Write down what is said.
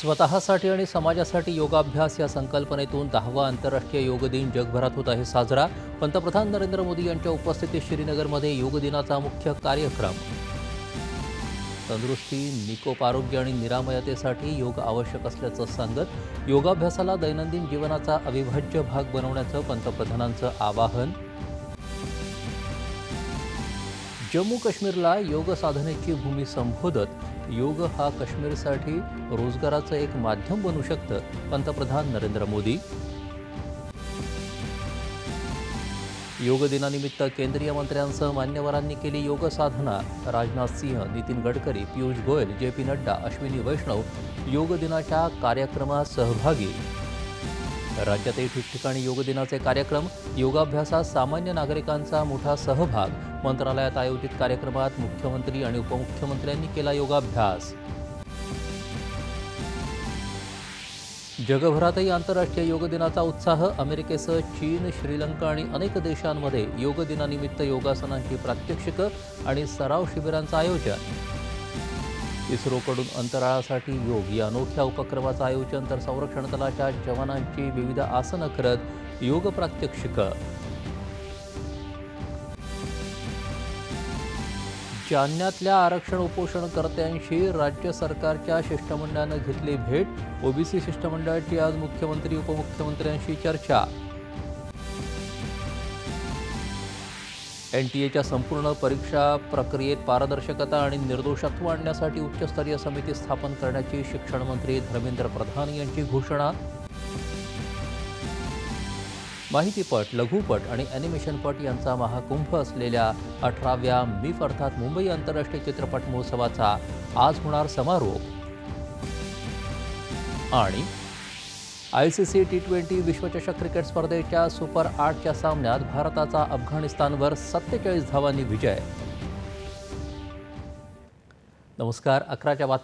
स्वतःसाठी आणि समाजासाठी योगाभ्यास या संकल्पनेतून दहावा आंतरराष्ट्रीय योग दिन जगभरात होत आहे साजरा. पंतप्रधान नरेंद्र मोदी यांच्या उपस्थितीत श्रीनगरमध्ये योग दिनाचा मुख्य कार्यक्रम. तंदुरुस्ती निकोप आरोग्य आणि निरामयतेसाठी योग आवश्यक असल्याचं सांगत योगाभ्यासाला दैनंदिन जीवनाचा अविभाज्य भाग बनवण्याचं पंतप्रधानांचं आवाहन जम्मू काश्मीरला योग साधनेची भूमी संबोधत योग हा काश्मीरसाठी रोजगाराचं एक माध्यम बनू शकतं पंतप्रधान नरेंद्र मोदी. योग दिनानिमित्त केंद्रीय मंत्र्यांसह मान्यवरांनी केली योग साधना राजनाथ सिंह नितीन गडकरी पियुष गोयल जे पी नड्डा अश्विनी वैष्णव योग दिनाच्या कार्यक्रमात सहभागी. राज्यातही ठिकठिकाणी योग दिनाचे कार्यक्रम योगाभ्यासात सामान्य नागरिकांचा मोठा सहभाग. मंत्रालयात आयोजित कार्यक्रमात मुख्यमंत्री आणि उपमुख्यमंत्र्यांनी केला योगाभ्यास. जगभरातही आंतरराष्ट्रीय योग दिनाचा उत्साह अमेरिकेसह चीन श्रीलंका आणि अनेक देशांमध्ये योग दिनानिमित्त योगासनांची प्रात्यक्षिकं आणि सराव शिबिरांचं आयोजन. इस्रोकडून अंतराळासाठी योग या अनोख्या उपक्रमाचं आयोजन तर संरक्षण दलाच्या जवानांची विविध आसनं करत योग प्रात्यक्षिकं. जालन्यातल्या आरक्षण उपोषणकर्त्यांशी राज्य सरकारच्या शिष्टमंडळानं घेतली भेट. ओबीसी शिष्टमंडळाची आज मुख्यमंत्री उपमुख्यमंत्र्यांशी चर्चा. एन टी एच्या संपूर्ण परीक्षा प्रक्रियेत पारदर्शकता आणि निर्दोषत्व आणण्यासाठी उच्चस्तरीय समिती स्थापन करण्याची शिक्षण मंत्री धर्मेंद्र प्रधान यांची घोषणा. माहितीपट लघुपट आणि ॲनिमेशनपट यांचा महाकुंभ असलेल्या अठराव्या मिफ अर्थात मुंबई आंतरराष्ट्रीय चित्रपट महोत्सवाचा आज होणार समारोप. आणि I C C T twenty विश्वचषक क्रिकेट स्पर्धेच्या सुपर आठच्या सामन्यात भारताचा अफगाणिस्तानवर सत्तेचाळीस धावांनी विजय. नमस्कार अकराच्या बातमी